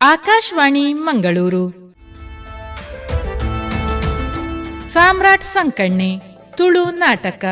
ಆಕಾಶವಾಣಿ ಮಂಗಳೂರು. ಸಾಮ್ರಾಟ್ ಸಂಕಣ್ಣೆ ತುಳು ನಾಟಕ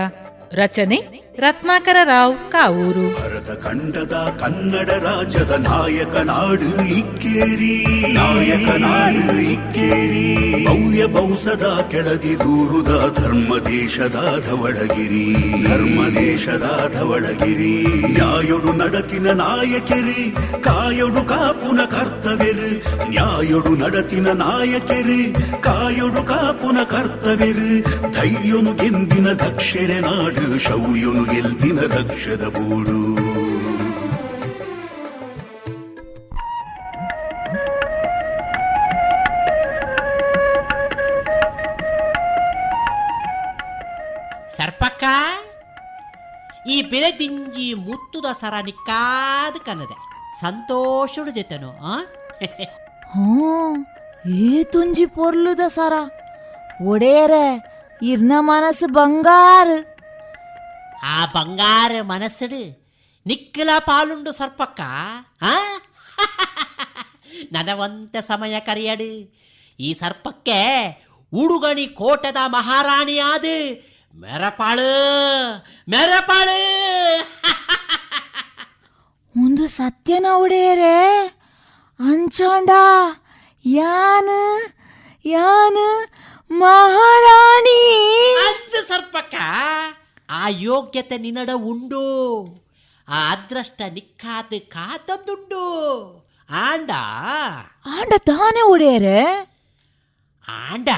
ರಚನೆ ರತ್ನಾಕರ ರಾವ್, ಕಾವೂರು. ಭರತ ಖಂಡದ ಕನ್ನಡ ರಾಜ್ಯದ ನಾಯಕ ನಾಡು ಇಕ್ಕೇರಿ. ನಾಯಕ ನಾಡು ಇಕ್ಕೇರಿ. ಭವ್ಯ ಬೌಸದ ಕೆಳದಿ ದೂರುದ ಧರ್ಮ ದೇಶದ ಧವಳಗಿರಿ. ಧರ್ಮ ದೇಶದ ಧವಳಗಿರಿ. ನ್ಯಾಯೊಡು ನಡತಿನ ನಾಯಕರಿ. ಕಾಯೊಡು ಕಾಪುನ ಕರ್ತವ್ಯರು. ನ್ಯಾಯೊಡು ನಡತಿನ ನಾಯಕರಿ. ಕಾಯೊಡು ಕಾಪುನ ಕರ್ತವ್ಯರು. ಧೈರ್ಯನು ಗೆಂದಿನ ದಕ್ಷರೆ ನಾಡು, ಶೌರ್ಯನು ಗೆಲ್ದಿನ ರಕ್ಷದ ಬೂಡು. ಸರ್ಪಕ್ಕ ಈ ಬೆಳೆದಿಂಜಿ ಮುತ್ತುದ ಸರ ನಿಕ್ಕಾದ ಕನ್ನದೆ ಸಂತೋಷಡು ಜೊತೆನು ಹ್ಞೂ ಏ ತುಂಜಿ ಪೊರ್ಲುದ ಸರ. ಒಡೆಯರೆ ಇರ್ನ ಮನಸ್ಸು ಬಂಗಾರ. ಆ ಬಂಗಾರ ಮನಸ್ಸುಡು ನಿಕ್ಕಲ ಪಾಲುಂಡು ಸರ್ಪಕ್ಕ ಆ ನನವಂತ ಸಮಯ ಕರೆಯಡು ಈ ಸರ್ಪಕ್ಕೆ ಉಡುಗಣಿ ಕೋಟದ ಮಹಾರಾಣಿಯಾದು ಮೆರಪಾಳು ಮೆರಪಾಳು ಒಂದು ಸತ್ಯನ ಒಡೆಯರೆ ಅಂಚಾಂಡ ಯಾನ್ ಯಾನ್ ಮಹಾರಾಣಿ ಅಂದು ಸರ್ಪಕ್ಕ ಆ ಯೋಗ್ಯತೆ ನಿನ್ನಡ ಉಂಡು. ಆ ಅದೃಷ್ಟ ನಿಕ್ಕಾದ ಕಾತದ್ದುಂಡು ಆಂಡ. ಆಂಡ ತಾನೇ ಒಡೆಯರೆ? ಆಂಡ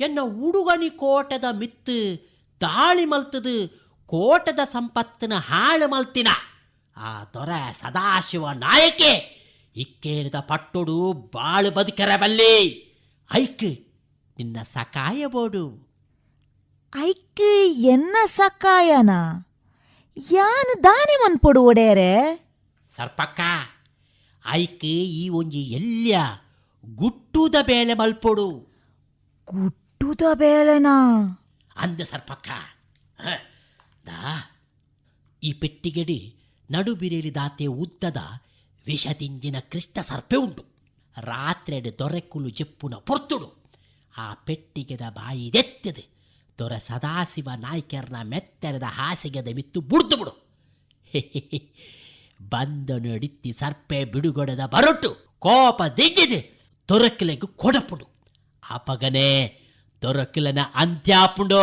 ಎನ್ನ ಉಡುಗಣಿ ಕೋಟದ ಮಿತ್ತು ದಾಳಿ ಮಲ್ತದು ಕೋಟದ ಸಂಪತ್ತಿನ ಹಾಳು ಮಲ್ತಿನ. ಆ ದೊರೆ ಸದಾಶಿವ ನಾಯಕೆ ಇಕ್ಕೇರಿದ ಪಟ್ಟುಡು ಬಾಳು ಬದುಕರ ಬಲ್ಲಿ ಐಕ್ ನಿನ್ನ ಸಕಾಯ ಐಕ್ ಎನ್ನ ಸಕ್ಕಾಯನ ಯಾನ್ ದಾನೆ ಮನ್ಪೊಡು ಒಡೆಯರೆ ಸರ್ಪಕ್ಕ ಐಕ್ ಈ ಒಂಜಿ ಎಲ್ಯ ಗುಟ್ಟುದ ಬೇಲೆ ಮಲ್ಪೊಡು. ಗುಟ್ಟುದ ಬೇಲೆನಾ? ಅಂದ ಸರ್ಪಕ್ಕ ಹ, ದಾ ಈ ಪೆಟ್ಟಿಗೆಡಿ ನಡುಬಿರೇಲಿ ದಾತೆ ಉದ್ದದ ವಿಷದಿಂಜಿನ ಕೃಷ್ಣ ಸರ್ಪೆ ಉಂಟು. ರಾತ್ರೆಡೆ ದೊರೆಕುಲು ಜೆಪ್ಪುನ ಪೊರ್ತುಡು. ಆ ಪೆಟ್ಟಿಗೆದ ಬಾಯಿ ದೆತ್ತದು. ದೊರೆ ಸದಾಶಿವ ನಾಯ್ಕರ್ನ ಮೆತ್ತರದ ಹಾಸಿಗೆದ ಬಿತ್ತು ಬುಡ್ದು ಬಿಡು. ಬಂದನು ಅಡಿತ್ತಿ ಸರ್ಪೆ ಬಿಡುಗೊಡೆದ ಬರೊಟ್ಟು ಕೋಪ ದಿಗ್ಗಿದೆ. ದೊರಕಿಲೆಗೂ ಕೊಡಪುಡು. ಅಪಗನೆ ದೊರಕಿಲನ ಅಂತ್ಯಾಪುಂಡು.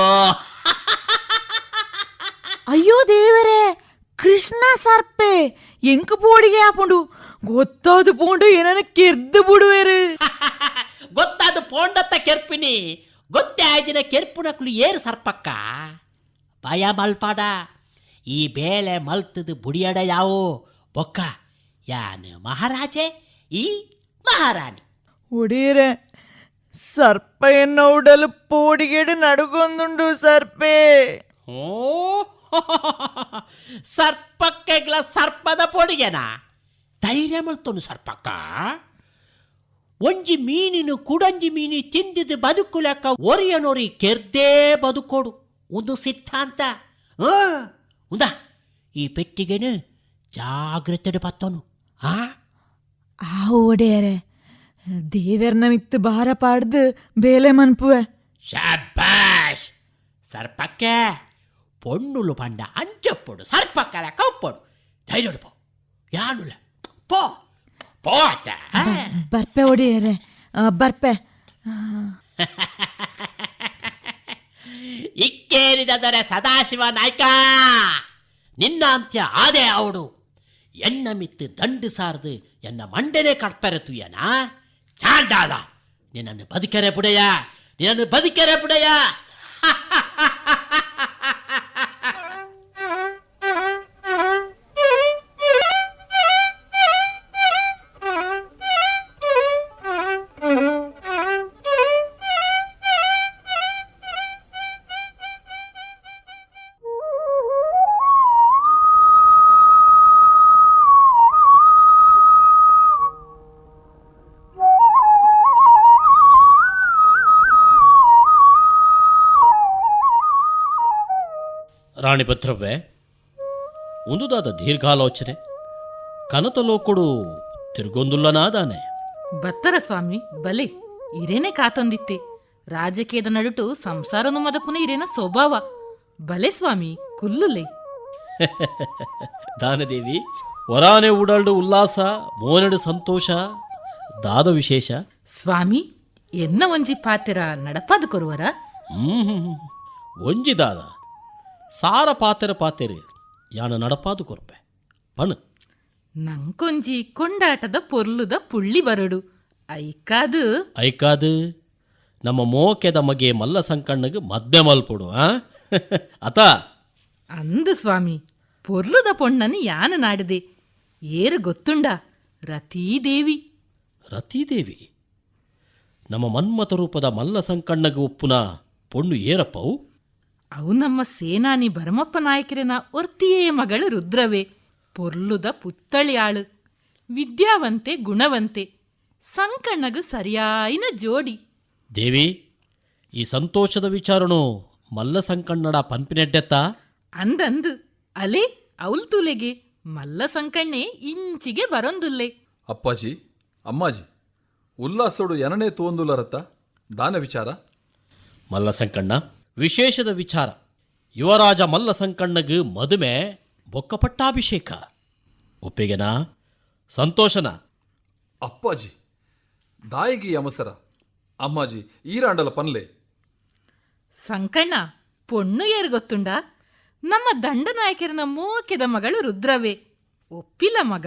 ಅಯ್ಯೋ ದೇವರೇ ಕೃಷ್ಣ ಸರ್ಪೆ ಎಂಕ ಪೋಡಿಗೆ ಆಪುಂಡು. ಗೊತ್ತಾದ ಪೋಂಡು ಏನನ ಕೆರ್ದು ಬಿಡುವೆರು. ಗೊತ್ತಾದ ಪೋಂಡತ್ತ ಕೆರ್ಪಿನಿ. ಗೊತ್ತೇ ಆಯ್ದಿನ ಕೆರ್ಪುನಕ್ಲು ಏರು ಸರ್ಪಕ್ಕ? ಭಯ ಮಲ್ಪಾಡ. ಈ ಬೇಳೆ ಮಲ್ತದು ಬುಡಿಯಡ ಯಾವು? ಬೊಕ್ಕ ಯಾನು ಮಹಾರಾಜೆ? ಈ ಮಹಾರಾಣಿ. ಒಡೆಯರೆ ಸರ್ಪ ಎನ್ನ ಉಡಲು ಪೋಡಿಗೆಡು ನಡುಗೊಂದುಂಡು ಸರ್ಪೆ. ಓ ಸರ್ಪಕ್ಕೆಗ್ಲ ಸರ್ಪದ ಪೊಡಿಗೆನ? ಧೈರ್ಯ ಮಲ್ತೊನು ಸರ್ಪಕ್ಕ. ಒಂಜಿ ಮೀನಿನ ಕುಡಂಜಿ ಮೀನಿ ತಿಂದಿದ ಬದುಕು ಲೆಕ್ಕ ಒರಿಯನೊರಿ ಕೆರ್ದೇ ಬದುಕೋಡು. ಒಂದು ಸಿದ್ಧಾಂತ. ಉಂದ. ಈ ಪೆಟ್ಟಿಗೆನು ಜಾಗ್ರತೆ ಪತ್ತನು. ಆ? ಆ ಒಡೆಯರೆ ದೇವರ್ನ ಮಿತ್ತು ಭಾರ ಪಾಡ್ದು ಬೇಲೆ ಮನ್ಪುವೆ. ಶಬ್ಬಾಷ್! ಸರ್ಪಕ್ಕೆ ಪೊಣ್ಣುಲು ಪಂಡ ಅಂಚಪ್ಪಡು ಸರ್ಪಕ್ಕ ಲೆಕ್ಕ ಒಪ್ಪಡು ಧೈರ್ಯ ಪೋ. ಯಾನುಲ? ಪೋ. ಪೋ ಅತ್ತ ಬರ್ಪೆ ಒಡೆಯರೆ ಆ, ಬರ್ಪೆ ಇಕ್ಕೇರಿದ ದೊರೆ ಸದಾಶಿವ ನಾಯ್ಕ ನಿನ್ನ ಅಂತ್ಯ ಆದೆ ಅವಡು ಎನ್ನ ಮಿತ್ತು ದಂಡು ಸಾರದು ಎನ್ನ ಮಂಡೆನೆ ಕಟ್ಪೆರತು ಏನ ಚಾಂಡಾಲ ನಿನ್ನನ್ನು ಬದುಕರೆ ಬುಡೆಯ ನಿನ್ನನ್ನು ಬದುಕರೆ ಬುಡೆಯ ರಾಣಿಭದ್ರವ್ವೆ ಒಂದುದಾದ ದೀರ್ಘಾಲೋಚನೆ ಕನತಲೋಕುಡು ತಿರುಗೊಂದುಲ್ಲನಾದಾನೆ ಬತ್ತರ ಸ್ವಾಮಿ ಬಲೆ ಇರೇನೆ ಕಾತಂದಿತ್ತೆ. ರಾಜಕೀಯದ ನಡುಟು ಸಂಸಾರನು ಮದಪುನ ಇರೇನ ಸ್ವಭಾವ. ಬಲೆ ಸ್ವಾಮಿ ಕುಲ್ಲುಲೆ. ದಾನದೇವಿ ವರಾನೆ ಉಡಲ್ಡು ಉಲ್ಲಾಸ ಮೋನಡು ಸಂತೋಷ ದಾದ ವಿಶೇಷ. ಸ್ವಾಮಿ ಎನ್ನ ಒಂಜಿ ಪಾತೆರ ನಡಪಾದ ಕೊರುವರ? ಹ್ಮ್. ಒಂಜಿ ದಾದ. ಸಾರ ಪಾತೆರ ಪಾತ್ರೆ. ಯಾನ ನಡಪಾದು ಕೊರ್ಪೆ. ಪಣ್ ನಂಕೊಂಜಿ ಕೊಂಡಾಟದ ಪೊರ್ಲುದ ಪುಳ್ಳಿ ಬರಡು. ಐಕಾದು. ಐಕಾದು. ನಮ್ಮ ಮೋಕೆದ ಮಗೆ ಮಲ್ಲ ಸಂಕಣ್ಣಗೆ ಮದ್ವೆ ಮಲ್ಪುಡು ಆ? ಅತ. ಅಂದು ಸ್ವಾಮಿ ಪೊರ್ಲುದ ಪೊಣ್ಣನು ಯಾನ ನಾಡಿದೆ? ಏರು ಗೊತ್ತುಂಡ ರತೀದೇವಿ. ರತೀದೇವಿ. ನಮ್ಮ ಮನ್ಮತ ರೂಪದ ಮಲ್ಲ ಸಂಕಣ್ಣಗೆ ಉಪ್ಪುನ ಪೊಣ್ಣು ಏರಪ್ಪವು ಅವು ನಮ್ಮ ಸೇನಾನಿ ಭರಮಪ್ಪ ನಾಯಕರಿನ ಒರ್ತಿಯೇ ಮಗಳು ರುದ್ರವೇ. ಪೊರ್ಲುದ ಪುತ್ತಳಿಯಾಳು ವಿದ್ಯಾವಂತೆ ಗುಣವಂತೆ. ಸಂಕಣ್ಣಗು ಸರಿಯಾಯಿನ ಜೋಡಿ. ದೇವಿ ಈ ಸಂತೋಷದ ವಿಚಾರಣು ಮಲ್ಲ ಸಂಕಣ್ಣಡ ಪಂಪಿನೆಡ್ಡೆತ್ತ ಅಂದಂದು ಅಲೆ ಅವಲ್ ತುಲೆಗೆ ಮಲ್ಲ ಸಂಕಣ್ಣೆ ಇಂಚಿಗೆ ಬರೊಂದುಲ್ಲೆ. ಅಪ್ಪಾಜಿ ಅಮ್ಮಾಜಿ ಉಲ್ಲಾಸೋಡು ಎನನೇ ತೋಂದುಲರತ್ತ ದಾನ ವಿಚಾರ? ಮಲ್ಲ ಸಂಕಣ್ಣ ವಿಶೇಷದ ವಿಚಾರ. ಯುವರಾಜ ಮಲ್ಲ ಸಂಕಣ್ಣಗೆ ಮದುವೆ ಬೊಕ್ಕಪಟ್ಟಾಭಿಷೇಕ. ಒಪ್ಪಿಗೆನಾ? ಸಂತೋಷನ? ಅಪ್ಪಾಜಿ ದಾಯಿಗಿ ಅಮಸರ. ಅಮ್ಮಾಜಿ ಈರಾಂಡಲ ಪನ್ಲೆ. ಸಂಕಣ್ಣ ಪೊಣ್ಣು ಏರು ಗೊತ್ತುಂಡ ನಮ್ಮ ದಂಡನಾಯಕರನ ಮೂಕೆದ ಮಗಳು ರುದ್ರವೇ. ಒಪ್ಪಿಲ್ಲ ಮಗ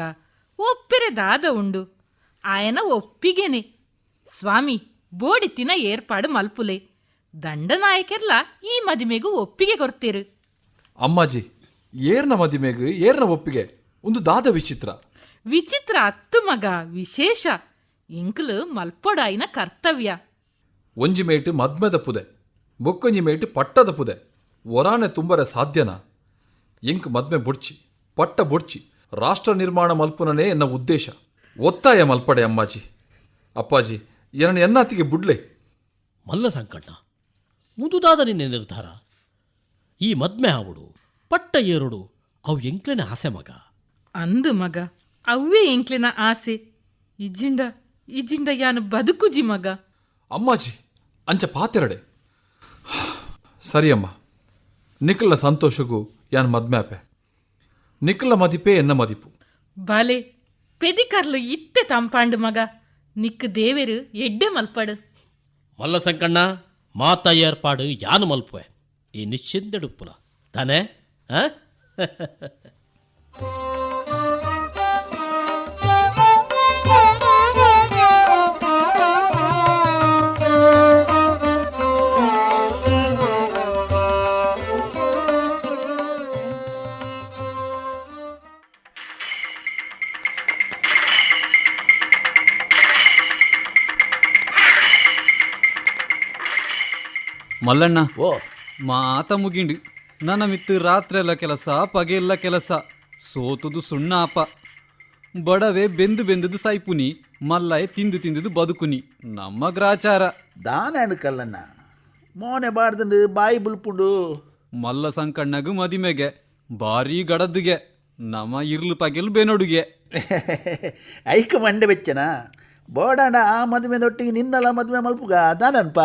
ಒಪ್ಪಿರೆ ದಾದ ಉಂಡು. ಆಯನ ಒಪ್ಪಿಗೆನೆ. ಸ್ವಾಮಿ ಬೋಡಿತಿನ ಏರ್ಪಾಡು ಮಲ್ಪುಲೆ. ದಂಡನಾಯಕರ್ಲ ಈ ಮದಿಮೆಗೂ ಒಪ್ಪಿಗೆ ಕೊರ್ತೀರು ಅಮ್ಮಾಜಿ ಏರ್ನ ಮದಿಮೆಗ್ ಏರ್ನ ಒಪ್ಪಿಗೆ ಒಂದು ದಾದ ವಿಚಿತ್ರ. ವಿಚಿತ್ರ ಅತ್ತು ಮಗ ವಿಶೇಷ. ಇಂಕ್ಲು ಮಲ್ಪೊಡಾಯಿನ ಕರ್ತವ್ಯ. ಒಂಜಿ ಮೇಟ್ ಮದ್ಮೆದ ಪುದೆ ಬೊಕ್ಕೊಂಜಿ ಮೇಟು ಪಟ್ಟದ ಪುದೆ ಒರಾನೆ ತುಂಬರೆ ಸಾಧ್ಯನ. ಇಂಕ್ ಮದ್ಮೆ ಬುಡ್ಚಿ ಪಟ್ಟ ಬುಡ್ಚಿ ರಾಷ್ಟ್ರ ನಿರ್ಮಾಣ ಮಲ್ಪುನನೇ ಎನ್ನ ಉದ್ದೇಶ. ಒತ್ತಾಯ ಮಲ್ಪಡೆ ಅಮ್ಮಾಜಿ. ಅಪ್ಪಾಜಿ ಎನ್ನ ಎನ್ನಾತಿಗೆ ಬುಡ್ಲೆ? ಮಲ್ಲ ಸಂಕಣ್ಣ ಮುದುದಾದ ನಿನ್ನೆ ನಿರ್ಧಾರ. ಈ ಮದ್ಮೆ ಅವಳು ಪಟ್ಟ ಏರುಡು ಅವು ಎಂಕ್ಲೆನ ಆಸೆ ಮಗ. ಅಂದು ಮಗ ಅವ್ವೇ ಎಂಕ್ಲಿನ ಆಸೆ. ಇಜಿಂಡ ಇಜಿಂಡ ಯಾನು ಬದುಕುಜಿ ಮಗ. ಅಮ್ಮಾಜಿ ಅಂಚ ಪಾತೆರಡೆ. ಸರಿ ಅಮ್ಮ ನಿಖಲ ಸಂತೋಷಗೂ ಯಾನ್ ಮದ್ಮ್ಯಾಪೆ. ನಿಖಲ ಮದಿಪೆ ಎನ್ನ ಮದಿಪು. ಬಾಲೆ ಪೆದಿಕರ್ಲು ಇತ್ತೆ ತಂಪಾಂಡು ಮಗ. ನಿಕ್ ದೇವೆರು ಎಡ್ಡೆ ಮಲ್ಪಡು. ಮಲ್ಲ ಸಂಕಣ್ಣ ಮಾತ ఏర్పాడు యాను ಮಲ್ಪುವೆ? ಈ ತಾನೆ? ತಾನೇ ಮಲ್ಲಣ್ಣ. ಓ. ಮಾತ ಮುಗಿಂಡು. ನನ್ನ ಮಿತ್ತು ರಾತ್ರೆಲ್ಲ ಕೆಲಸ ಪಗೆಲ್ಲ ಕೆಲಸ. ಸೋತುದು ಸುಣ್ಣ ಅಪ್ಪ. ಬಡವೆ ಬೆಂದು ಬೆಂದದು ಸಾಯ್ಪುನಿ ಮಲ್ಲಯ್ಯ ತಿಂದು ತಿಂದದು ಬದುಕುನಿ. ನಮ್ಮ ಗ್ರಾಚಾರ. ದಾನ ಕಲ್ಲಣ್ಣ? ಮೋನೆ ಬಾಡ್ದಂಡು ಬಾಯಿ ಬುಲ್ಪುಂಡು. ಮಲ್ಲ ಸಂಕಣ್ಣಗು ಮದಿಮೆಗೆ ಬಾರಿ ಗಡದ್ದುಗೆ ನಮ್ಮ ಇರ್ಲು ಪಗೆಲ್ ಬೆನೊಡುಗೆ. ಐಕ ಮಂಡೆ ಬೆಚ್ಚನ. ಬೋಡಾಂಡ ಆ ಮದುವೆದೊಟ್ಟಿಗೆ ನಿನ್ನಲ ಮದುವೆ ಮಲ್ಪುಗ ದಾನನ್ಪ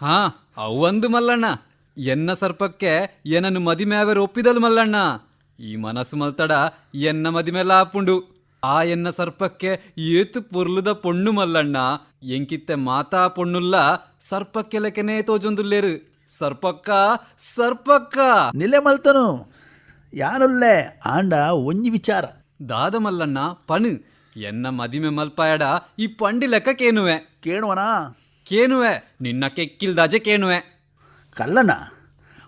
ಹಾ ಅವಂದು ಮಲ್ಲಣ್ಣ. ಎನ್ನ ಸರ್ಪಕ್ಕೆ ಏನನ್ನು ಮದಿಮೆಯವರು ಒಪ್ಪಿದಲು ಮಲ್ಲಣ್ಣ. ಈ ಮನಸ್ಸು ಮಲ್ತಡ ಎನ್ನ ಮದಿಮೆಲ್ಲ ಆಪುಂಡು. ಆ ಎನ್ನ ಸರ್ಪಕ್ಕೆ ಏತು ಪೊರ್ಲುದ ಪೊಣ್ಣು ಮಲ್ಲಣ್ಣ. ಎಂಕಿತ್ತೆ ಮಾತಾ ಪೊಣ್ಣುಲ್ಲ ಸರ್ಪಕ್ಕೆ ಲೆಕ್ಕನೇ ತೋಜೊಂದುಲ್ಲೇರು. ಸರ್ಪಕ್ಕ ಸರ್ಪಕ್ಕ. ನಿಲೆ ಮಲ್ತನು. ಯಾನುಲ್ಲೆ ಆಂಡ ಒಂಜಿ ವಿಚಾರ. ದಾದ ಮಲ್ಲಣ್ಣ ಪಣು. ಎನ್ನ ಮದಿಮೆ ಮಲ್ಪಾಯಡ ಈ ಪಂಡಿ ಲೆಕ್ಕ ಕೇನುವೆ ಕೇಳುವನಾ? ಕೇನುವೆ ನಿನ್ನ ಕೆಕ್ಕಿಲ್ದಾಜೆ ಕೇನುವೆ. ಕಲ್ಲಣ್ಣ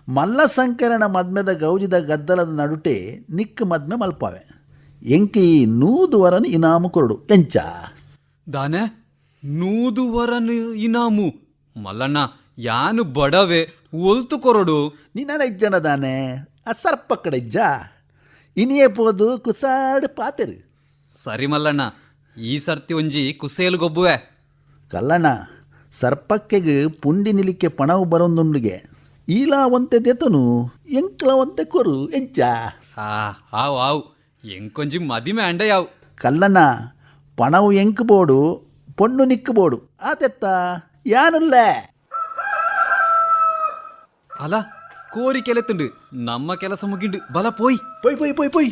ಮಲ್ಲಸಂಕರಣ ಮದ್ಮೆದ ಗೌಜಿದ ಗದ್ದಲದ ನಡುಟೆ ನಿಕ್ಕ ಮದ್ಮೆ ಮಲ್ಪಾವೆ. ಎಂಕಿ ನೂದುವರನು ಇನಾಮು ಕೊರಡು ಎಂಚ? ದಾನೆ ನೂದುವರನ್ ಇನಾಮು. ಮಲ್ಲಣ್ಣ ಯಾನು ಬಡವೆ ಒಲ್ತು ಕೊರಡು. ನಿನ್ನಡ ಇಜ್ಜನ ದಾನೆ ಅದು ಸರ್ಪ ಕಡೆ ಇಜ್ಜ. ಇನಿಯೇ ಪೋದು ಕುಸಾಡ್ ಪಾತೆರು. ಸರಿ ಮಲ್ಲಣ್ಣ ಈ ಸರ್ತಿ ಒಂಜಿ ಕುಸೇಲು ಗೊಬ್ಬುವೆ. ಕಲ್ಲಣ್ಣ ಸರ್ಪಕ್ಕೆಗ್ ಪುಂಡಿ ನಿಲಿಕ್ಕೆ ಪಣವು ಬರೋಂದುಂಡಿಗೆ. ಈಲಾವಂತೆ ದೆತನು ಎಂಕ್ಲ ಒಂತೆ ಕೊರು ಎಂಚ. ಆ ಆವು ಆವ್ ಎಂಕೊಂಜಿ ಮದಿಮೆ ಅಂಡ ಯಾವ್ ಕಲ್ಲಣ್ಣ ಪಣವು ಎಂಕ್ ಬೋಡು ಪೊಣ್ಣು ನಿಕ್ಕಬೋಡು. ಆತೆತ್ತ ಯಾನಲ್ಲ? ಅಲ ಕೋರಿ ಕೆಲತ್ತುಂಡು ನಮ್ಮ ಕೆಲಸ ಮುಗಿಂಡು ಬಲ ಪೋಯ್. ಪೊಯ್ ಪೊಯ್ ಪೊಯ್ ಪೊಯ್.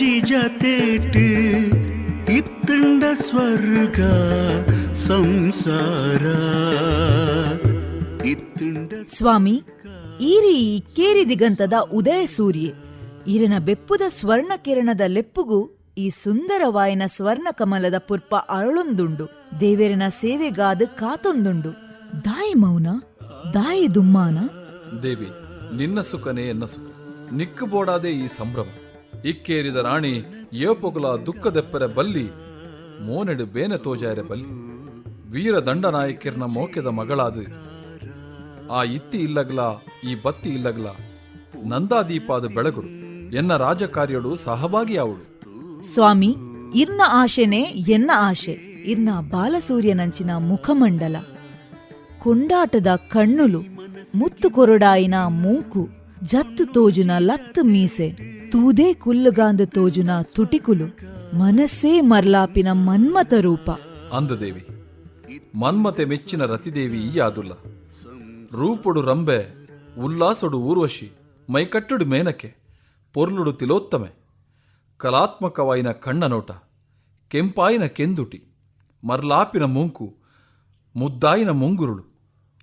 പൊണ്ണുഞ്ചി ജതേട്ട് ഇത്തണ്ട സ്വർഗ സംസാര ഇത്തണ്ട ಸ್ವಾಮಿ ಈರಿ ಇಕ್ಕೇರಿ ದಿಗಂತದ ಉದಯ ಸೂರ್ಯೆ ಈರಿನ ಬೆಪ್ಪುದ ಸ್ವರ್ಣ ಕಿರಣದ ಲೆಪ್ಪುಗೂ ಈ ಸುಂದರವಾಯಿನ ಸ್ವರ್ಣ ಕಮಲದ ಪುರ್ಪ ಅರಳೊಂದುಂಡು ದೇವೇರನ ಸೇವೆಗಾದ ಕಾತೊಂದುಂಡು ದಾಯಿ ಮೌನ ದಾಯಿ ದುಮ್ಮಾನ ದೇವಿ ನಿನ್ನ ಸುಖನೇ ಎನ್ನ ಸುಖ ನಿಕ್ಕು ಬೋಡಾದೆ ಈ ಸಂಭ್ರಮ ಇಕ್ಕೇರಿದ ರಾಣಿ ಏಪೊಗುಲ ದುಃಖದೆಪ್ಪರೆ ಬಲ್ಲಿ, ಮೋನೆಡು ಬೇನೆ ತೋಜಾರೆ ಬಲ್ಲಿ. ವೀರ ದಂಡನಾಯಕಿರ್ನ ಮೋಕೆದ ಮಗಳಾದು. ಆ ಇತ್ತಿ ಇಲ್ಲಗ್ಲ, ಈ ಬತ್ತಿ ಇಲ್ಲಗ್ಲ, ನಂದಾದೀಪಾದ ಬೆಳಗುಡು, ಎನ್ನ ರಾಜಕಾರ್ಯಡು ಅವಳು ಸ್ವಾಮಿ, ಇರ್ನ ಆಶೆನೆ ಎನ್ನ ಆಶೆ, ಇರ್ನ ಬಾಲಸೂರ್ಯನಂಚಿನ ಮುಖಮಂಡಲ. ಕೊಂಡಾಟದ ಕಣ್ಣುಲು, ಮುತ್ತು ಕೊರಡಾಯಿನ ಮೂಕು, ಜತ್ತು ತೋಜುನ ಲತ್ತು ಮೀಸೆ. ತೂದೇ ಕುಲ್ಲುಗಾಂದ ತೋಜುನ ತುಟಿಕುಲು, ಮನಸ್ಸೇ ಮರ್ಲಾಪಿನ ಮನ್ಮತ ರೂಪ. ಅಂದದೇವಿ ಮನ್ಮತೆ ಮೆಚ್ಚಿನ ರತಿದೇವಿ ಈ ಆದುಲ್ಲ ರೂಪುಡು ರಂಬೆ, ಉಲ್ಲಾಸೊಡು ಊರ್ವಶಿ, ಮೈಕಟ್ಟುಡು ಮೇನಕೆ, ಪೊರ್ಲುಡು ತಿಲೋತ್ತಮೆ, ಕಲಾತ್ಮಕವಾಯಿನ ಕಣ್ಣನೋಟ, ಕೆಂಪಾಯಿನ ಕೆಂದುಟಿ, ಮರ್ಲಾಪಿನ ಮುಂಕು, ಮುದ್ದಾಯಿನ ಮುಂಗುರುಳು,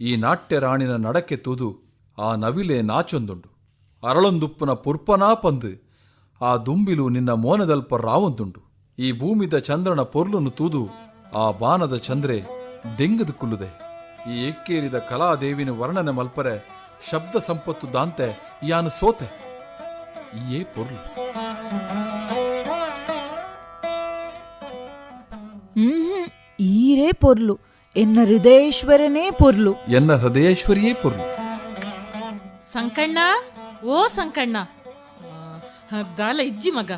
ಈ ನಾಟ್ಯ ರಾಣಿನ ನಡಕೆ ತೂದು ಆ ನವಿಲೆ ನಾಚೊಂದುಂಡು ಅರಳೊಂದುಪ್ಪುನ ಪುರ್ಪನಾ ಪಂದು ಆ ದುಂಬಿಲು ನಿನ್ನ ಮೋನದಲ್ಪ ರಾವಂತುಂಡು ಈ ಭೂಮಿದ ಚಂದ್ರನ ಪೊರ್ಲುನು ತೂದು ಆ ಬಾನದ ಚಂದ್ರೆ ದೆಂಗದು ಕುಲ್ಲುದೆ. ಈ ಎಕ್ಕೇರಿದ ಕಲಾದೇವಿನ ವರ್ಣನೆ ಮಲ್ಪರೆ ಶಬ್ದ ಸಂಪತ್ತು ದಾಂತೆ ಯಾನು ಸೋತೆ. ಈಯೇ ಪೊರ್ಲು. ಹ್ಮ್ ಈರೇ ಪೊರ್ಲು. ಎನ್ನ ಹೃದಯೇಶ್ವರನೇ ಪೊರ್ಲು. ಎನ್ನ ಹೃದಯೇಶ್ವರಿಯೇ ಪೊರ್ಲು. ಸಂಕಣ್ಣ ಓ ಸಂಕಣ್ಣ. ದಾಲ ಇಜ್ಜಿ ಮಗ.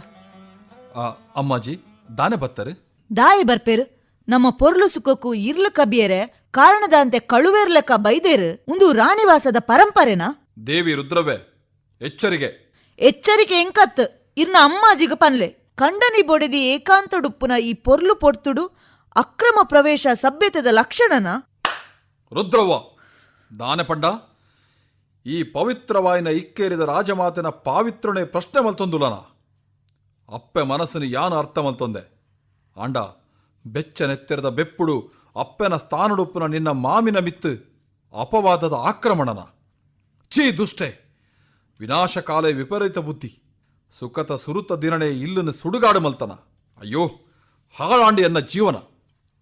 ಆ, ಅಮ್ಮಾಜಿ ದಾನೆ ಬತ್ತರೆ ದಾಯಿ ಬರ್ಪೇರು ನಮ್ಮ ಪೊರ್ಲು ಸುಖಕ್ಕೂ ಇರ್ಲು ಕಬಿಯರೆ ಕಾರಣದಂತೆ ಕಳುವೇರ್ಲಕ ಬೈದೇರು ಒಂದು ರಾಣಿವಾಸದ ಪರಂಪರೆನಾ? ದೇವಿ ರುದ್ರವೇ ಎಚ್ಚರಿಗೆ. ಎಚ್ಚರಿಕೆ ಎಂಕತ್ ಇರ್ನ ಅಮ್ಮಾಜಿಗ ಪನ್ಲೆ. ಕಂಡನಿ ಬೊಡೆದಿ ಏಕಾಂತಡುಪ್ಪುನ ಈ ಪೊರ್ಲು ಪೊರ್ತುಡು ಅಕ್ರಮ ಪ್ರವೇಶ ಸಭ್ಯತೆದ ಲಕ್ಷಣನ? ರುದ್ರವ್ವ ದಾನೆ ಪಂಡ ಈ ಪವಿತ್ರವಾಯಿನ ಇಕ್ಕೇರಿದ ರಾಜಮಾತಿನ ಪಾವಿತ್ರಣೆ ಪ್ರಶ್ನೆ ಮಲ್ತೊಂದುಲನ. ಅಪ್ಪೆ ಮನಸ್ಸಿನ ಯಾನು ಅರ್ಥ ಮಲ್ತೊಂದೆ. ಆಂಡ ಬೆಚ್ಚನೆತ್ತಿರದ ಬೆಪ್ಪುಡು, ಅಪ್ಪೆನ ಸ್ಥಾನಡುಪ್ಪುನ ನಿನ್ನ ಮಾಮಿನ ಮಿತ್ತು, ಅಪವಾದದ ಆಕ್ರಮಣನ. ಛೀ ದುಷ್ಟೆ! ವಿನಾಶಕಾಲೆ ವಿಪರೀತ ಬುದ್ಧಿ. ಸುಖತ ಸುರುತ ದಿನಣೆ ಇಲ್ಲನ್ನು ಸುಡುಗಾಡು ಮಲ್ತನ. ಅಯ್ಯೋ ಹಾಳಾಂಡಿ ಎನ್ನ ಜೀವನ.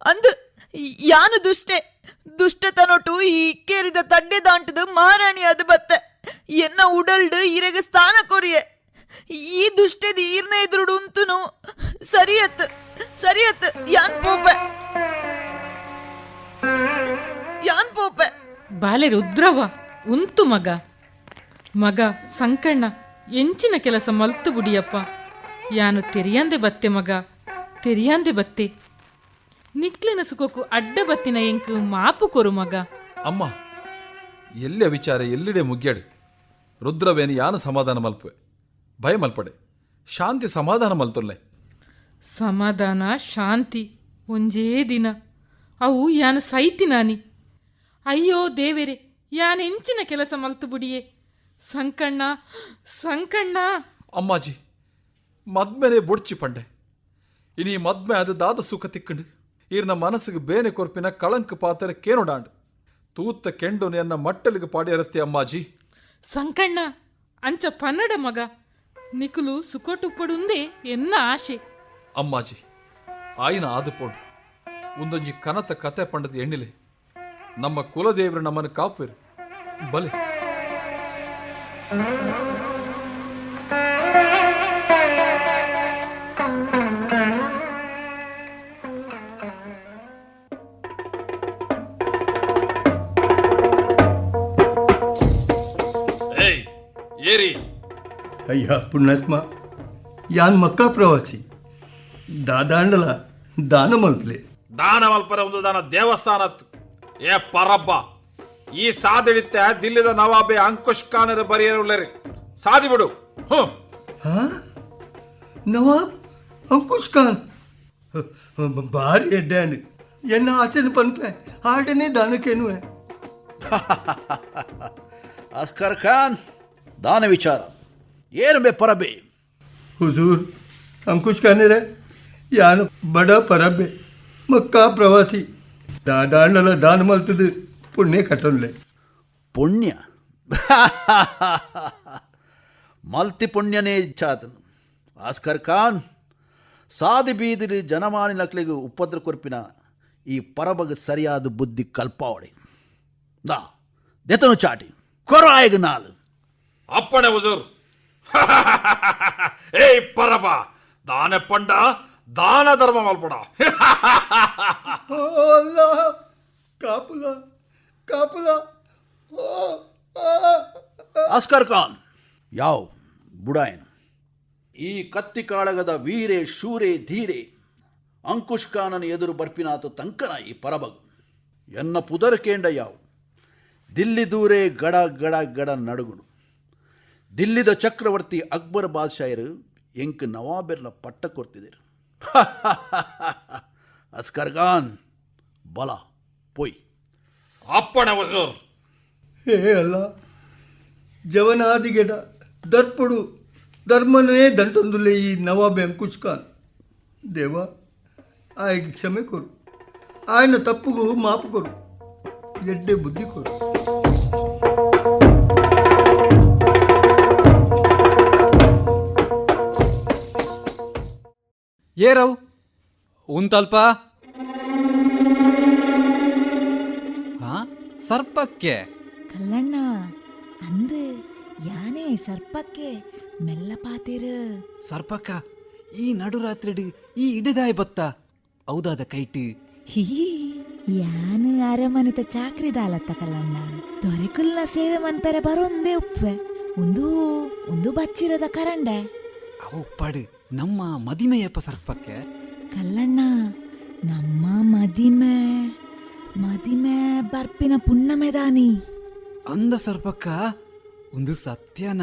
ಅಂದು ಯಾನು ದುಷ್ಟೆ? ದುಷ್ಟತನೊಟ್ಟು ಈ ಇಕ್ಕೇರಿದ ತಡ್ಡೆ ದಾಂಟದ ಮಹಾರಾಣಿ ಅದು ಬತ್ತೆ. ಎನ್ನ ಉಡಲ್ಡು ಇರೆಗ ಸ್ಥಾನ ಕೊರಿಯ. ಈ ದುಷ್ಟದ ಈರ್ನ ಎದುರುಡು ಉಂತುನು ಸರಿಯತ್ ಸರಿಯತ್, ಯಾನ್ ಪೋಪೆ. ಯಾನ್ ಪೋಪೆ. ಬಾಲೆ ರುದ್ರವ, ಉಂತು ಮಗ. ಮಗ, ಸಂಕಣ್ಣ, ಎಂಚಿನ ಕೆಲಸ ಮಲ್ತು ಬುಡಿಯಪ್ಪ. ಯಾನು ತೆರಿಯಂದೆ ಬತ್ತೆ ಮಗ, ತೆರಿಯಂದೆ ಬತ್ತೆ. ನಿಕ್ಲಿನ ಸುಖಕ್ಕೂ ಅಡ್ಡ ಬತ್ತಿನ ಎಂಕು ಮಾಪು ಕೊರು ಮಗ. ಅಮ್ಮ ಎಲ್ಲೆ ವಿಚಾರ ಎಲ್ಲಿಡೆ ಮುಗ್ಯಾಡು. ರುದ್ರವೇನು ಯಾನ ಸಮಾಧಾನ ಮಲ್ಪುವೆ? ಭಯ ಮಲ್ಪಡೆ. ಶಾಂತಿ ಸಮಾಧಾನ ಮಲ್ತುಲ್ಲೆ ಸಮಾಧಾನ ಶಾಂತಿ ಒಂಜೇ ದಿನ. ಅವು ಸೈತಿ ನಾನಿ. ಅಯ್ಯೋ ದೇವೆರೆ ಯಾನ ಎಂಚಿನ ಕೆಲಸ ಮಲ್ತು ಬುಡಿಯೇ? ಸಂಕಣ್ಣ ಸಂಕಣ್ಣ. ಅಮ್ಮಾಜಿ ಮದ್ಮೆನೆ ಬುಡ್ಚಿ ಪಂಡೆ. ಇನಿ ಮದ್ಮೆ ಅದು ದಾದ ಸುಖ ತಿಕ್ಕಂಡು. ಈರ್ನ ಮನಸ್ಸಿಗೆ ಬೇನೆ ಕೊರ್ಪಿನ ಕಳಂಕ ಪಾತ್ರ ಕೇನುಡಾಂಡು ತೂತ್ತ ಕೆಂಡು ಎನ್ನ ಮಟ್ಟಲಿಗೆ ಪಾಡಿಯರತ್ತೆ ಅಮ್ಮಾಜಿ ಸಂಕಣ್ಣ ಅಂಚ ಪನ್ನಡ ಮಗ నికులు సుకోటుప్పడుందే ఎన్న ఆశೆ ಅಮ್ಮಾಜಿ ಆಯಿನ ಆದುಪೋಂಡು ಒಂದೊಂಜಿ ಕನತ ಕತೆ ಪಂಡದ ಎಣ್ಣಿಲೆ ನಮ್ಮ ಕುಲದೇವರು ನಮ್ಮನ್ನು ಕಾಪುವೆರು ಬಲೆ अय्या पुण्यात्मा यान मक्का प्रवासी दादांडला दान मल्पले ದಾನಮಲ್ಪರ ಒಂದು ದಾನ ದೇವಸ್ಥಾನತ್ತು ಏ ಪರಬ್ಬ ಈ ಸಾದಿಡಿತ್ತೆ ದಿಲ್ಲಿದ ನವಾಬೆ ಅಂಕುಶ್ ಖಾನರ ಬರೆಯರುಳ್ಳರಿ ಸಾದಿ ಬಿಡು ಹ್ಞೂ हा नवाब अंकुश खान ಭಾರಿ ಎಡ್ಡ್ಯಾಂಡ್ ಎನ್ನ ಆಚೆನ ಪನ್ಪೆ ಆಡನೆ ದಾನಕ್ಕೇನು ಅಸ್ಕರ್ ಖಾನ್ ದಾನ ವಿಚಾರ ಏನು ಬೇ ಪರಬೆ? ಹುಜೂರ್ ಅಂಕುಶ್ ಖಾನಿರೆ ಯಾನು ಬಡ ಪರಬೆ ಮಕ್ಕಾ ಪ್ರವಾಸಿ. ದಾದಾಂಡಲ ದಾನ ಮಲ್ತದ ಪುಣ್ಯ ಕಟ್ಟೊಂದ್ಲೆ ಪುಣ್ಯ? ಮಲ್ತಿ ಪುಣ್ಯನೇ ಇಚ್ಛಾತನು. ಆಸ್ಕರ್ ಖಾನ್ ಸಾದಿ ಬೀದಿಲಿ ಜನಮಾನಿ ನಕ್ಲಿಗೆ ಉಪದ್ರ ಕೊರ್ಪಿನ ಈ ಪರಬಗ ಸರಿಯಾದ ಬುದ್ಧಿ ಕಲ್ಪಾವಳಿ. ದಾ ದೆತನು ಚಾಟಿ ಕೊರಾಯಿಗ ನಾಲ್. ಅಪ್ಪಣೆ ಹುಜೂರ್. ಏಯ್ ಪರಬ ದಾನ ಪಂಡ ದಾನ ಧರ್ಮ ಮಲ್ಪಡ. ಅಲ್ಲ! ಕಾಪುಲ ಕಾಪುಲ! ಆಸ್ಕರ್ ಖಾನ್ ಯಾವ ಬುಡಾಯನ್? ಈ ಕತ್ತಿ ಕಾಳಗದ ವೀರೆ ಶೂರೆ ಧೀರೆ ಅಂಕುಶ್ ಖಾನನ ಎದುರು ಬರ್ಪಿನಾತ ತಂಕನ ಈ ಪರಬಗು. ಎನ್ನ ಪುದರಕೇಂಡ ಯಾವು? ದಿಲ್ಲಿ ದೂರೆ ಗಡ ಗಡ ಗಡ ನಡುಗುಡು ದಿಲ್ಲಿದ ಚಕ್ರವರ್ತಿ ಅಕ್ಬರ್ ಬಾದ್ಶಾಹರು ಎಂಕ್ ನವಾಬೆರ್ನ ಪಟ್ಟ ಕೊಡ್ತಿದ್ದರು ಅಸ್ಕರ್ ಖಾನ್ ಬಲ ಪೊಯ್. ಅಪ್ಪಣ ಹೇ ಅಲ್ಲ ಜವನಾದಿಗೆಡ ದರ್ಪಡು ಧರ್ಮನೇ ದಂಟೊಂದುಲೆ ಈ ನವಾಬ್ ಅಂಕುಶ್ ಖಾನ್. ದೇವ ಆಯ್ಗೆ ಕ್ಷಮೆ ಕೊರು. ಆಯನ ತಪ್ಪುಗೂ ಮಾಪು ಕೊರು. ಎಡ್ಡೆ ಬುದ್ಧಿ ಕೊರು. ಏರವ್? ಉಂತಲ್ಪ? ಹಾ? ಸರ್ಪಕ್ಕೆ? ಕಲ್ಲಣ್ಣ ಅಂದು ಯಾನೇ ಸರ್ಪಕ್ಕೆ ಮೆಲ್ಲ ಪಾತಿರು? ಸರ್ಪಕ್ಕ ಈ ನಡುರಾತ್ರಿಡು ಈ ಇಡದಾಯ್ ಬತ್ತ? ಹೌದಾದ ಕೈಟ್? ಹೀ ಯಾನು ಅರಮನಿತ ಚಾಕ್ರಿದಾಲತ್ತ ಕಲ್ಲಣ್ಣ? ದೊರೆಕುಲ್ನ ಸೇವೆ ಮನ್ಪೆರೆ ಬರೊಂದೇ ಉಪ್ಪೆ ಒಂದು ಒಂದು ಬಚ್ಚಿರದ ಕರಂಡೆ. ಅವು ಪಡು ನಮ್ಮ ಮದಿಮೆಯ ಸರ್ಪಕ್ಕೆ ಕಲ್ಲಣ್ಣ ನಮ್ಮ ಮದಿಮೆ ಮದಿಮೆ ಬರ್ಪಿನ ಪುಣ್ಣಮೆದಾನಿ ಅಂದ ಸರ್ಪಕ್ಕ ಒಂದು ಸತ್ಯನ.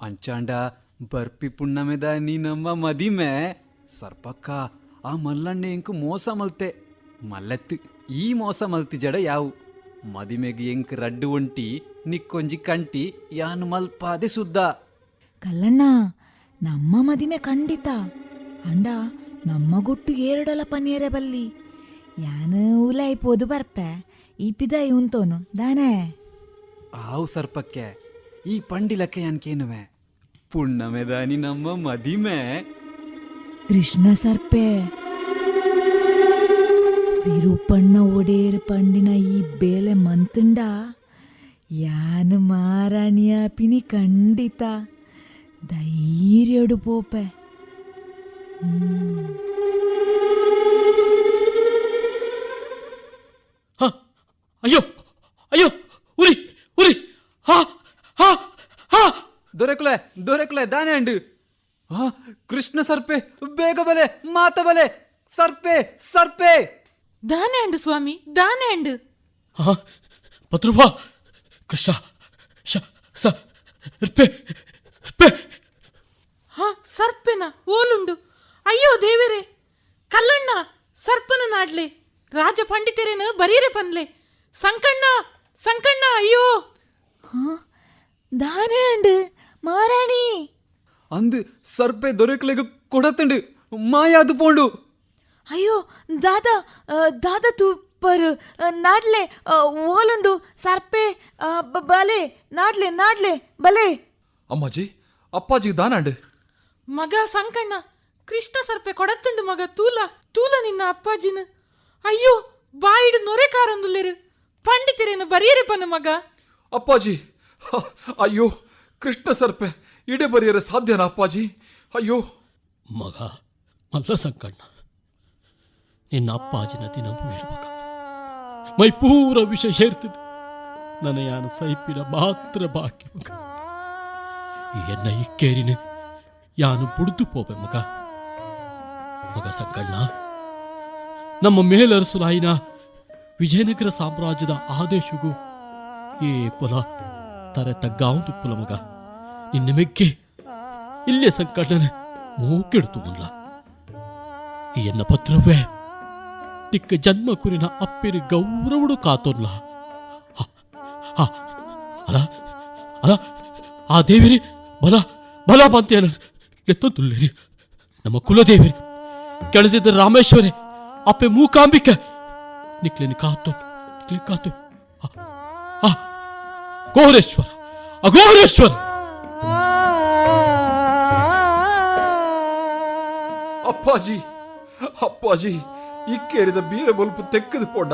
ಅಂಚಾಂಡ ಬರ್ಪಿ ಪುಣ್ಣಮೆದ ನೀ ನಮ್ಮ ಮದಿಮೆ. ಸರ್ಪಕ್ಕ ಆ ಮಲ್ಲಣ್ಣ ಎಂಕು ಮೋಸ ಮಲ್ತೆ. ಮಲ್ಲತ್ತು ಈ ಮೋಸ ಮಲ್ತಿ ಜಡ ಯಾವು? ಮದಿಮೆಗೆ ಎಂಕ್ ರಡ್ಡು ಒಂಟಿ ನಿಕ್ಕೊಂಜಿ ಕಂಟಿ ಯಾನು ಮಲ್ಪಾದೆ ಸುದ್ದ. ಕಲ್ಲಣ್ಣ ನಮ್ಮ ಮದಿಮೆ ಖಂಡಿತ. ಅಂಡ ನಮ್ಮ ಗುಟ್ಟು ಏರಡಲ ಪನ್ನೀರೆ ಬಲ್ಲಿ. ಯಾನು ಉಲಾಯ್ಪೋದು ಬರ್ಪೆ ಈ ಪಿದಾಯಿ ಉಂತೋನು ದಾನೆ? ಆವು ಸರ್ಪಕ್ಕೆ ಈ ಪಂಡಿಲಕ್ಕೆ ಯಾನ್ಕೇನುವೆ ಪುಣ್ಣಮೆದಾನಿ ನಮ್ಮ ಮದಿಮೆ. ಕೃಷ್ಣ ಸರ್ಪೆ. ವಿರೂಪಣ್ಣ ಒಡೇರ್ ಪಂಡಿನ ಈ ಬೇಲೆ ಮಂತುಂಡ. ಯಾನು ಮಾರಾಣಿಯ ಪಿನಿ ಖಂಡಿತ. ಧೈರ್ಯಡು പോപ്പേ ಹ, ಅಯ್ಯೋ ಅಯ್ಯೋ ಉರಿ ಉರಿ ಹಾ ಹಾ ಹಾ. ದೊರೆಕುಲೆ ದೊರೆಕುಲೆ ದಾನೆ ಅಂಡು. ಆ ಕೃಷ್ಣ ಸರ್ಪೆ ಬೇಗ ಬಲೆ ಮಾತ ಬಲೆ ಸರ್ಪೆ ಸರ್ಪೆ. ದಾನೆ ಅಂಡು ಸ್ವಾಮಿ ದಾನೆ ಅಂಡು. ಹಾ ಕೃಷ್ಣ ಶ ಸರ್ಪೆ ರಿಪ್ಪೆ ಹಾ ಸರ್ಪೆನ ಓಲುಂಡು. ಅಯ್ಯೋ ದೇವರೇ ಕಲ್ಲಣ್ಣ ಸರ್ಪನ ನಾಡ್ಲೆ. ರಾಜ ಪಂಡಿತರೇನು ಬರೀರೆ ಪನ್ಲೆ. ಸಂಕಣ್ಣ ಸಂಕಣ್ಣ ಅಯ್ಯೋ. ದಾನೇ ಅಂಡು ಮಾರಾಣಿ. ಅಂದು ಸರ್ಪೆ ದೊರೆಕುಲೆಗೆ ಕೊಡತಂಡು ಮಾಯಾದು ಪೋಂಡು. ಅಯ್ಯೋ ದಾದ ದಾದ ತೂಪರು ಆ, ನಾಡ್ಲೆ ಓಲುಂಡು ಸರ್ಪೆ ನಾಡ್ಲೆ ನಾಡ್ಲೆ ಬಲೆ. ನಾಡ್ಲೆ ಮಗ ಸಂಕಣ್ಣ ಕೃಷ್ಣ ಸರ್ಪೆ ಕೊಡತ್ತುಂಡು ಮಗ ತೂಲ ತೂಲ ನಿನ್ನ ಅಪ್ಪಾಜಿನ. ಅಯ್ಯೋ ಬಾಯಿಡು ನೊರೆ ಕಾರೊಂದುಲ್ಲೆರು. ಪಂಡಿತರೇನು ಬರೀರಿ ಪನ್ನ ಮಗ? ಅಪ್ಪಾಜಿ ಹ, ಅಯ್ಯೋ ಕೃಷ್ಣ ಸರ್ಪೆ ಇಡೆ ಬರೆಯರೆ ಸಾಧ್ಯನಾ ಅಪ್ಪಾಜಿ? ಅಯ್ಯೋ. ಮಗ ಮಲ್ಲ ಸಂಕಣ್ಣ ನಿನ್ನ ಅಪ್ಪಾಜಿನ ದಿನ ಮಗ. ಮೈ ಪೂರ ವಿಷ ಸೇರ್ತೀನಿ ನನ್ನ ಯಾನ ಸೈಪಿನ ಮಾತ್ರ ಬಾಕಿ ಮಗ. ಈ ಎನ್ನ ಇಕ್ಕೇರಿನ ಯಾನು ಬುಡ್ದು ಪೋವೆ ಮಗ. ಮಗ ಸಂಕಣ್ಣ ನಮ್ಮ ಮೇಲರಸುಲಾಯಿನ ವಿಜಯನಗರ ಸಾಮ್ರಾಜ್ಯದ ಆದೇಶಗೂ ಈ ಪುಲ ತರೆ ತಗ್ಗಾವುದು ಪುಲ ಮಗ. ನಿನ್ನ ಮೆಕ್ಕೆ ಇಲ್ಲೇ ಸಂಕಟನೆ ಮೂಕೆಡ್ತು ಮುಲ್ಲ. ಎನ್ನ ಪತ್ರವೇ ನಿಕ್ಕ ಜನ್ಮ ಕುರಿನ ಅಪ್ಪಿನ ಗೌರವಡು ಹ, ಅಲ ಅಲ ಆ ದೇವಿರಿ ಬಲ ಬಲ ಬಂತೇನ ಎತ್ತೊಂದುಲ್ಲೇರಿ? ನಮ್ಮ ಕುಲದೇವಿರಿ ಕೆಳದಿದ್ದ ರಾಮೇಶ್ವರಿ ಅಪ್ಪೆ ಮೂಕಾಂಬಿಕೆ. ನಿಕ್ಲಿನ ಕಾತು ನಿಕ್ಲಿನ ಕಾತು ಘೋರೇಶ್ವರ ಅಘೋರೇಶ್ವರ ಅಪ್ಪಾಜಿ ಅಪ್ಪಾಜಿ ಇಕ್ಕೇರಿದ ಬೀರ ಬಲ್ಪು ತೆಕ್ಕದು ಪೋಡ.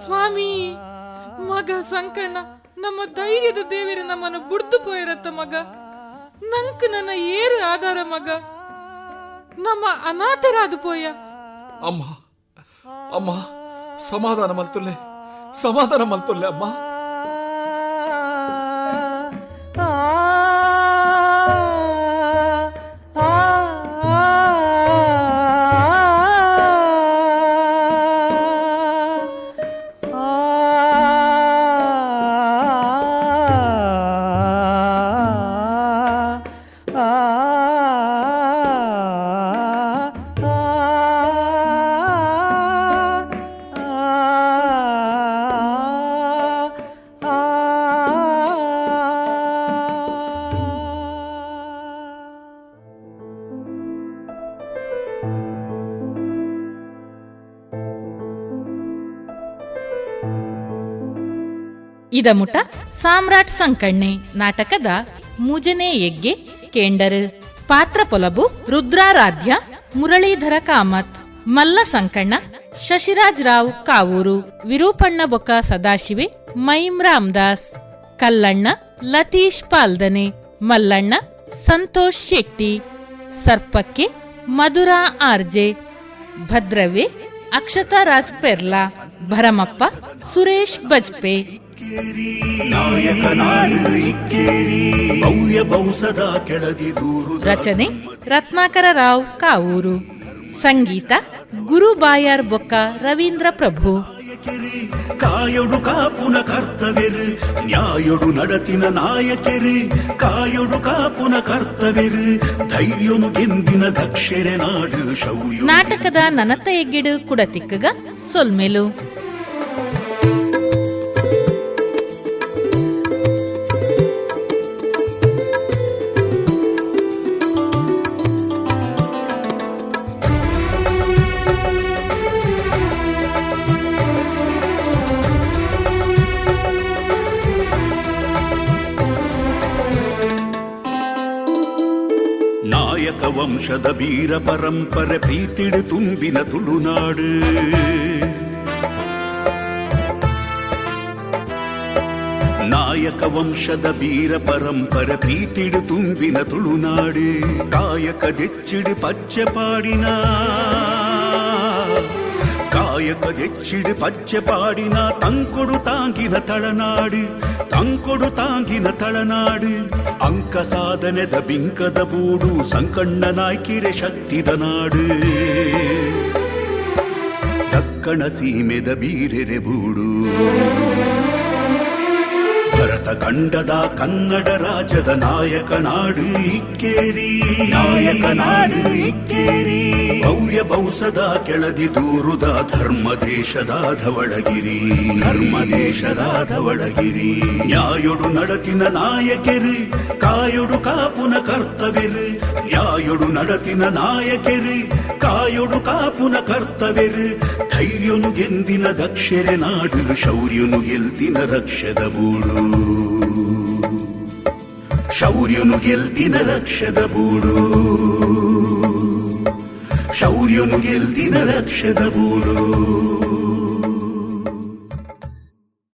ಸ್ವಾಮಿ ಮಗ ಸಂಕಣ್ಣ ನಮ್ಮ ಧೈರ್ಯದ ದೇವರ ನಮ್ಮನ್ನು ಬುಡ್ದು ಪೋಯಿರತ್ತ ಮಗ. ನಂಕ್ ನನ್ನ ಏರು ಆಧಾರ ಮಗ. ನಮ್ಮ ಅನಾಥರಾದು ಪೋಯ. ಅಮ್ಮ ಅಮ್ಮ, ಸಮಾಧಾನ ಮಲ್ತುಲ್ಲೆ ಸಮಾಧಾನ ಮಲ್ತುಲ್ಲೆ ಅಮ್ಮ. ಇದಮುಟ ಸಾಮ್ರಾಟ್ ಸಂಕಣ್ಣೆ ನಾಟಕದ ಮುಜನೆ ಎಗ್ಗೆ ಕೇಂಡರು. ಪಾತ್ರ ಪೊಲಬು ರುದ್ರಾರಾಧ್ಯ, ಮುರಳೀಧರ ಕಾಮತ್, ಮಲ್ಲ ಸಂಕಣ್ಣ, ಶಶಿರಾಜ್ ರಾವ್ ಕಾವೂರು, ವಿರೂಪಣ್ಣ ಬೊಕ್ಕ ಸದಾಶಿವೆ, ಮೈಮ್ ರಾಮದಾಸ್, ಕಲ್ಲಣ್ಣ ಲತೀಶ್ ಪಾಲ್ದನೆ, ಮಲ್ಲಣ್ಣ ಸಂತೋಷ್ ಶೆಟ್ಟಿ, ಸರ್ಪಕ್ಕೆ ಮಧುರಾ ಆರ್ಜೆ, ಭದ್ರವೆ ಅಕ್ಷತಾ ರಾಜ್ ಪೆರ್ಲಾ, ಭರಮಪ್ಪ ಸುರೇಶ್ ಬಜ್ಪೆ ರಚನೆ ರತ್ನಾಕರ ರಾವ್ ಕಾವೂರು. ಸಂಗೀತ ಗುರು ಬಾಯಾರ್ ಬೊಕ್ಕ ರವೀಂದ್ರ ಪ್ರಭು. ಕಾಯೊಡು ಕಾಪುನ ಕರ್ತವ್ಯರು ನ್ಯಾಯೊಡು ನಡತಿನ ನಾಯಕರಿ ಕಾಯೊಡು ಕಾಪುನ ಕರ್ತವ್ಯರು ಧೈರ್ಯನು ಎಂದಿನ ದಕ್ಷರೆ ನಾಡು ಶೌರ್ಯ. ನಾಟಕದ ನನತ ಎಗ್ಗಿಡು ಕುಡತಿಕ್ಕಗ ಸೊಲ್ಮೆಲು. ವಂಶದ ವೀರ ಪರಂಪರೆ ಪ್ರೀತಿಡು ತುಂಬಿನ ತುಳುನಾಡು ನಾಯಕ ವಂಶದ ವೀರ ಪರಂಪರೆ ಪ್ರೀತಿಡು ತುಂಬಿನ ತುಳುನಾಡು ಕಾಯಕ ದೆಚ್ಚಿಡು ಪಚ್ಚೆ ಪಾಡಿನ ಕಾಯಕ ದೆಚ್ಚಿಡು ಪಚ್ಚೆ ಪಾಡಿನ ತಂಕೊಡು ತಾಂಗಿನ ತಳನಾಡು ತಂಕೊಡು ತಾಂಗಿನ ತಳನಾಡು, ಅಂಕ ಸಾಧನೆದ ಬಿಂಕದ ಬೂಡು, ಸಂಕಣ್ಣ ನಾಯ್ಕಿರೆ ಶಕ್ತಿದ ನಾಡು. ದಕ್ಕಣ ಸೀಮೆದ ಬೀರೆರೆ ಬೂಡು. ಭರತ ಖಂಡದ ಕನ್ನಡ ರಾಜ್ಯದ ನಾಯಕ ನಾಡು ಇಕ್ಕೇರಿ ನಾಯಕ ನಾಡು ಇಕ್ಕೇರಿ ಭವ್ಯ ಬೌಸದ ಕೆಳದಿ ದೂರುದ ಧರ್ಮ ದೇಶದ ಧವಳಗಿರಿ. ಧರ್ಮ ದೇಶದ ಧವಳಗಿರಿ. ನ್ಯಾಯುಡು ನಡತಿನ ನಾಯಕಿರಿ ಕಾಯುಡು ಕಾಪುನ ಕರ್ತವ್ಯರು ನ್ಯಾಯೊಡು ನಡತಿನ ನಾಯಕೆರು, ಕಾಯೊಡು ಕಾಪುನ ಕರ್ತವ್ಯರು, ಧೈರ್ಯನು ಗೆಂದಿನ ದಕ್ಷರೆ ನಾಡು ಶೌರ್ಯನು ಗೆಲ್ತಿನ ರಕ್ಷದ ಬೂಡು. ಶೌರ್ಯನು ಗೆಲ್ದಿನ ರಕ್ಷದ ಬೂಡು. ಶೌರ್ಯನು ಗೆಲ್ದಿನ ರಕ್ಷದ ಬೂಡು.